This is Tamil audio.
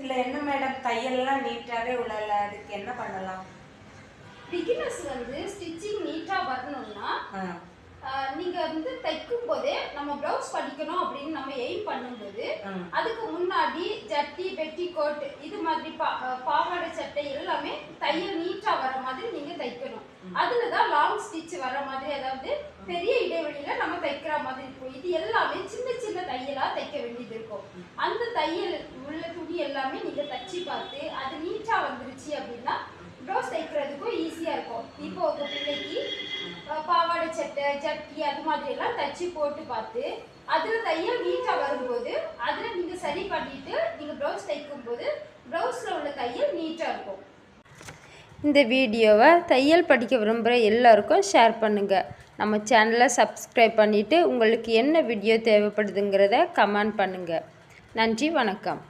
இதுல என்ன மேடம் தையல்லாம் நீட்டாவே உள்ளல அதுக்கு என்ன பண்ணலாம்? பிகினர்ஸ் வந்து ஸ்டிச்சிங் நீட்டாக வரணும்னா ஆ, ஆஹ், நீங்க வந்து தைக்கும் போதே நம்ம ப்ளவுஸ் படிக்கணும் அப்படின்னு நம்ம எய்ம் பண்ணும்போது. அதுக்கு முன்னாடி ஜட்டி பெட்டி கோட் இது மாதிரி பா பாவாடை சட்டை எல்லாமே தையல் நீட்டா வர மாதிரி நீங்க தைக்கணும். அதுல தான் லாங் ஸ்டிச் வர மாதிரி அதாவது பெரிய இடைவெளியில நம்ம தைக்கிற மாதிரி இருக்கும். இது எல்லாமே சின்ன சின்ன தையலா தைக்க வேண்டியது இருக்கும் அந்த தையல் உள்ள துணி எல்லாமே நீங்க தச்சு பார்த்து அது நீட்டா வந்துருச்சு அப்படின்னா ப்ளவுஸ் தைக்கிறதுக்கும் ஈஸியா இருக்கும். இப்போ உங்க பிள்ளைக்கு பாவாடை சட்டை ஜட்டி அது மாதிரி எல்லாம் தச்சு போட்டு பார்த்து அதுல தையல் நீட்டா வரும்போது அதுல நீங்க சரி பண்ணிட்டு நீங்க ப்ளவுஸ் தைக்கும் போது ப்ளவுஸ்ல உள்ள தையல் நீட்டா இருக்கும். இந்த வீடியோவை தையல் படிக்க விரும்புகிற எல்லாருக்கும் ஷேர் பண்ணுங்கள் நம்ம சேனலை சப்ஸ்கிரைப் பண்ணிவிட்டு உங்களுக்கு என்ன வீடியோ தேவைப்படுதுங்கிறத கமெண்ட் பண்ணுங்கள் நன்றி வணக்கம்.